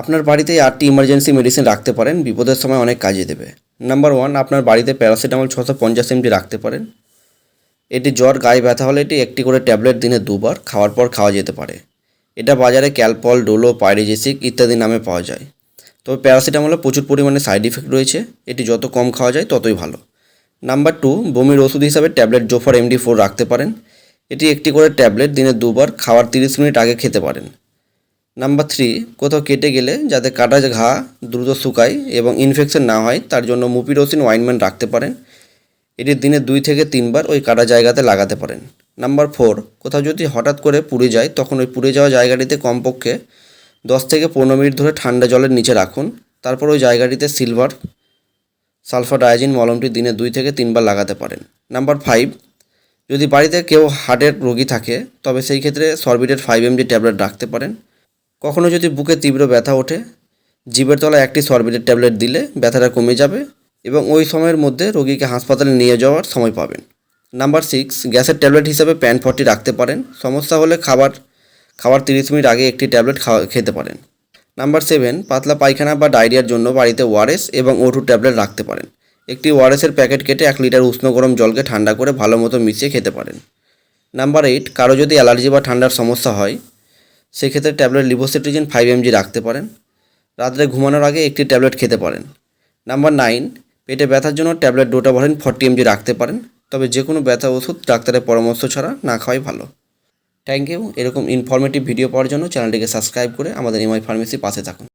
আপনার বাড়িতে আটটি ইমার্জেন্সি মেডিসিন রাখতে পারেন, বিপদের সময় অনেক কাজে দেবে। নাম্বার ওয়ান আপনার বাড়িতে প্যারাসিটামল ছশো পঞ্চাশ এমজি রাখতে পারেন। এটি জ্বর, গায়ে ব্যথা হলে এটি একটি করে ট্যাবলেট দিনে দুবার, খাওয়ার পর খাওয়া যেতে পারে। এটা বাজারে ক্যালপল, ডোলো, পাইরেজেসিক ইত্যাদি নামে পাওয়া যায়। তবে প্যারাসিটামলে প্রচুর পরিমাণে সাইড ইফেক্ট রয়েছে। এটি যত কম খাওয়া যায়, ততই ভালো। নাম্বার টু বমির ওষুধ হিসাবে ট্যাবলেট জোফার এমডি ফোর রাখতে পারেন। এটি একটি করে ট্যাবলেট দিনে দুবার, খাওয়ার তিরিশ মিনিট আগে খেতে পারেন। নাম্বার থ্রি কোথাও কেটে গেলে যাতে কাটা ঘা দ্রুত শুকায় এবং ইনফেকশন না হয়, তার জন্য মুপিরোসিন ওয়াইনমেন্ট রাখতে পারেন। এটি দিনে দুই থেকে তিনবার ওই কাটা জায়গাতে লাগাতে পারেন। নাম্বার ফোর কোথাও যদি হঠাৎ করে পুড়ে যায়, তখন ওই পুড়ে যাওয়া জায়গাটিতে কমপক্ষে দশ থেকে পনেরো মিনিট ধরে ঠান্ডা জলের নিচে রাখুন। তারপর ওই জায়গাটিতে সিলভার সালফার ডায়াজিন মলমটি দিনে দুই থেকে তিনবার লাগাতে পারেন। নাম্বার ফাইভ যদি বাড়িতে কেউ হার্টের রোগী থাকে, তবে সেই ক্ষেত্রে সরবিটের ফাইভ এমজি ট্যাবলেট রাখতে পারেন। কখনো যদি বুকে তীব্র ব্যথা ওঠে, জিভের তলায় একটি সরবিটের ট্যাবলেট দিলে ব্যথাটা কমে যাবে এবং ওই সময়ের মধ্যে রোগীকে হাসপাতালে নিয়ে যাওয়ার সময় পাবেন। নাম্বার সিক্স, গ্যাসের ট্যাবলেট হিসাবে প্যান ফর্টি রাখতে পারেন। সমস্যা হলে খাবার খাবার তিরিশ মিনিট আগে একটি ট্যাবলেট খাওয়া, খেতে পারেন। নাম্বার সেভেন, পাতলা পায়খানা বা ডায়রিয়ার জন্য বাড়িতে ওয়ারেস এবং ওটু ট্যাবলেট রাখতে পারেন। একটি ওয়ারেসের প্যাকেট কেটে এক লিটার উষ্ণ গরম জলকে ঠান্ডা করে ভালো মতো মিশিয়ে খেতে পারেন। নাম্বার এইট, কারও যদি অ্যালার্জি বা ঠান্ডার সমস্যা হয় সেক্ষেত্রে ট্যাবলেট লিভোসিট্রিজিন ফাইভ এমজি রাখতে পারেন। রাত্রে ঘুমানোর আগে একটি ট্যাবলেট খেতে পারেন। নাম্বার নাইন পেটে ব্যথার জন্য ট্যাবলেট ডোটাভারিন ফর্টি এমজি রাখতে পারেন, তবে যে কোনো ব্যথা ওষুধ ডাক্তারের পরামর্শ ছাড়া না খাওয়াই ভালো। থ্যাংক ইউ এরকম ইনফরমেটিভ ভিডিও পাওয়ার জন্য চ্যানেলটিকে সাবস্ক্রাইব করে আমাদের এমআই ফার্মেসি পাশে থাকুন।